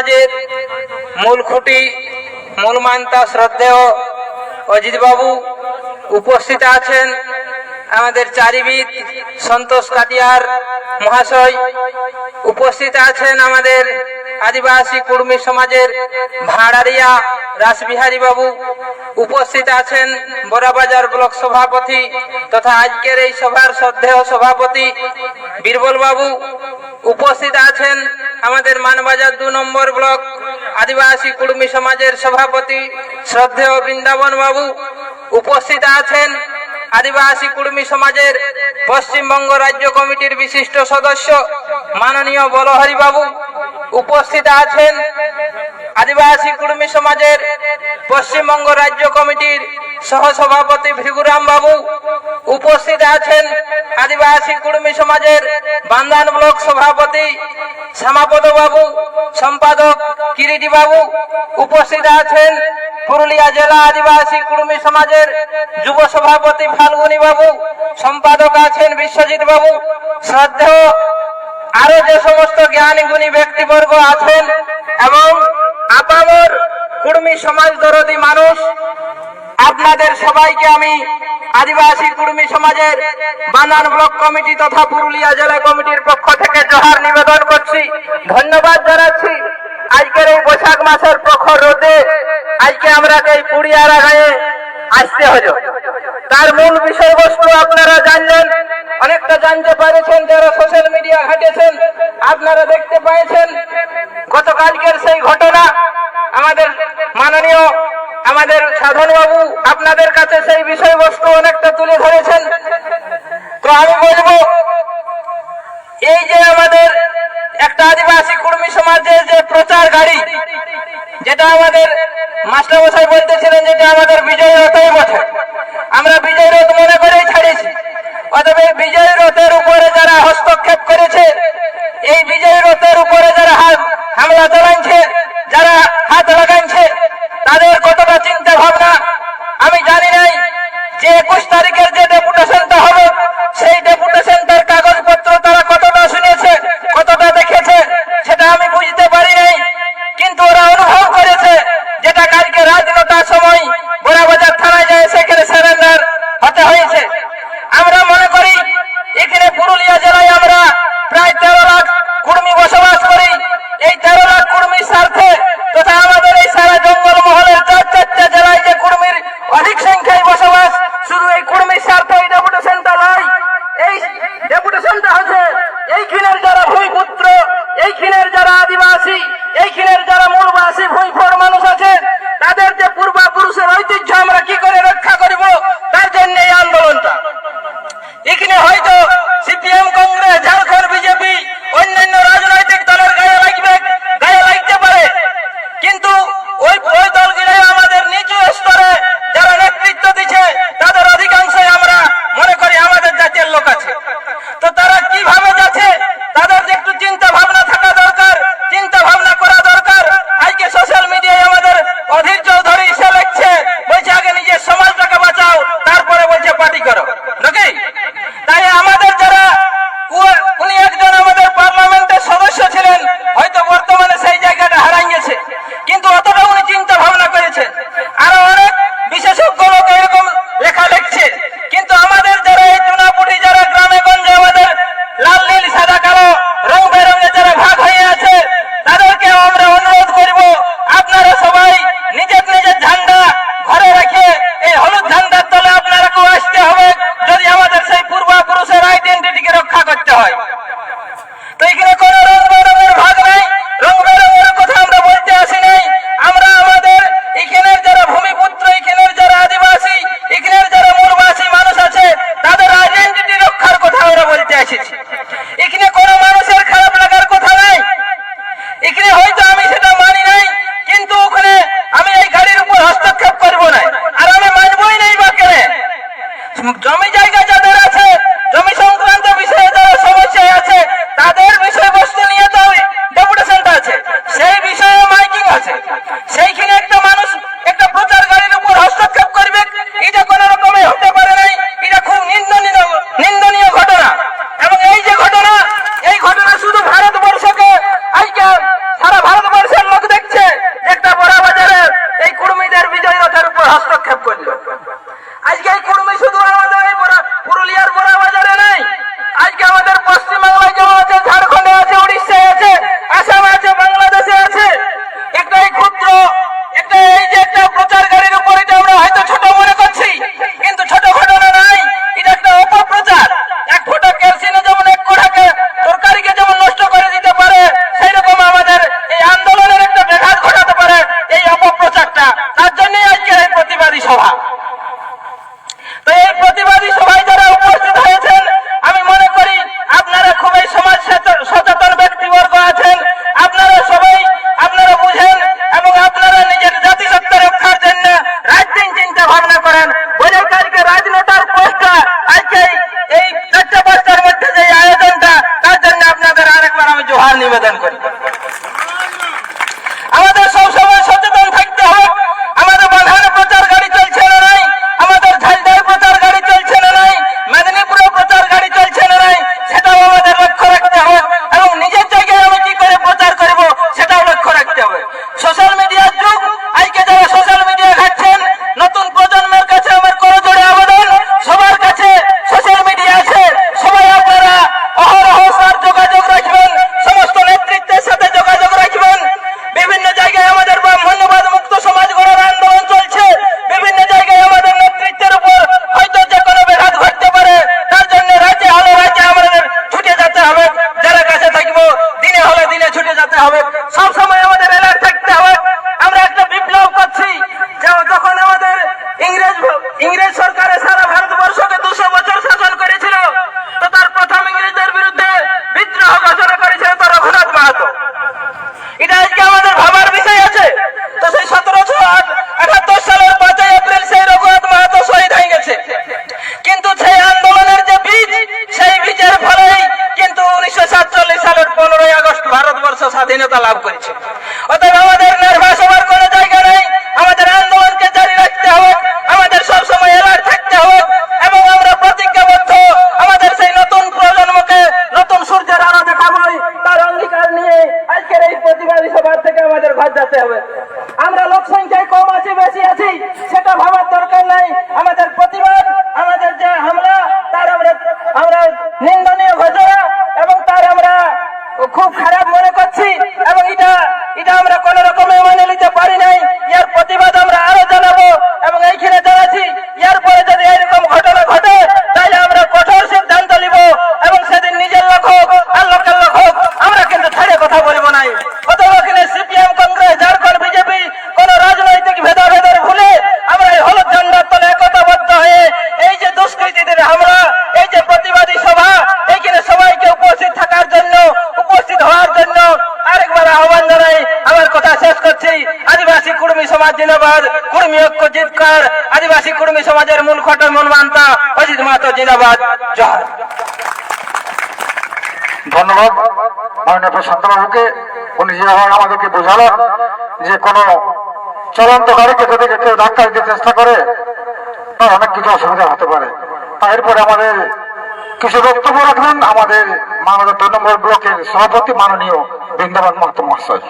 সমাজের মূল খুঁটি, মূল মান্তা, শ্রদ্ধেয় অজিত বাবু উপস্থিত আছেন আমাদের চারিবিদ সন্তোষ কাটিয়ার মহাশয়। উপস্থিত আছেন আমাদের আদিবাসী কুর্মী সমাজের ভাড়ারিয়া রাসবিহারী বাবু উপস্থিত আছেন বড়াবাজার ব্লক সভাপতি তথা আজকের এই সভার শ্রদ্ধেয় সভাপতি বীরবল বাবু উপস্থিত আছেন আমাদের মানবাজার দু নম্বর ব্লক আদিবাসী কুর্মী সমাজের সভাপতি শ্রদ্ধেয় বৃন্দাবন বাবু উপস্থিত আছেন আদিবাসী কুর্মী সমাজের পশ্চিমবঙ্গ রাজ্য কমিটির বিশিষ্ট সদস্য মাননীয় বলহরি বাবু উপস্থিত আছেন আদিবাসী কুর্মী সমাজের পশ্চিমবঙ্গ রাজ্য কমিটির সহসভাপতি ভৃগুরাম বাবু উপস্থিত আছেন। আদিবাসী কুর্মী সমাজের বান্দান ব্লক সভাপতি শ্যামাপদ বাবু, সম্পাদক কিরিটি বাবু উপস্থিত আছেন। পুরুলিয়া জেলা আদিবাসী কুর্মী সমাজের যুব সভাপতি ফাল্গুনী বাবু, সম্পাদক আছেন বিশ্বজিৎ বাবু। শ্রদ্ধেয় আরও যে সমস্ত জ্ঞানী গুণী ব্যক্তিবর্গ আছেন এবং আপামর কুর্মী সমাজ দরদি মানুষ, আপনাদের সবাইকে আমি আদিবাসী কুর্মী সমাজের বানান ব্লক কমিটি তথা পুরুলিয়া জেলা কমিটির পক্ষ থেকে জোহার নিবেদন করছি। ধন্যবাদ জানাচ্ছি। আজকের এই বৈশাখ মাসের প্রখর রোদে আজকে আমরা এই পুরিয়ারা গায়ে আসতে হলো। তার মূল বিষয়বস্তু আপনারা জানলেন, অনেকটা জানতে পেরেছেন, যারা সোশ্যাল মিডিয়া ঘাটেছেন, আপনারা দেখতে পেয়েছেন গতকালকের সেই ঘটনা আমাদের মাননীয় আমাদের সাধন বাবু আপনাদের কাছে সেই বিষয়বস্তু অনেকটা তুলে ধরেছেন। তো আমি বলব, এই যে আমাদের একটা আদিবাসী কুর্মী সমাজের যে প্রচার গাড়ি, যেটা আমাদের মাস্টারমশাই বলতেছিলেন যেটা আমাদের বিজয় রথই বটে আমরা বিজয় রথ মনে করেই ছাড়িয়েছি এই বিজয় রথের উপরে যারা হস্তক্ষেপ করেছে মূলবাসী ভূমিফর নিবেদন ইংরেজ সরকার হওয়ার জন্য আরেকবার আহ্বান জানাই, আমার কথা শেষ করছি। আদিবাসী কুর্মী সমাজ জিনাবাদ কুর্মী ঐক্য জিতকার। আদিবাসী কুর্মী সমাজের মূল খট মন মানতা, অজিত মাতো জিনাবাদ জহর ধন্যবাদ। মাননীয় প্রশান্ত বাবুকে উনি যেভাবে আমাদেরকে বোঝালেন যে কোন চলন্ত গাড়িকে যদি কেউ ধাক্কা দিতে চেষ্টা করে তার অনেক কিছু অসুবিধা হতে পারে। তা এরপরে আমাদের কিছু বক্তব্য রাখবেন আমাদের মাননীয় নম্বর ব্লকের সভাপতি মাননীয় বৃন্দাবন মাহাতো মহাশয়।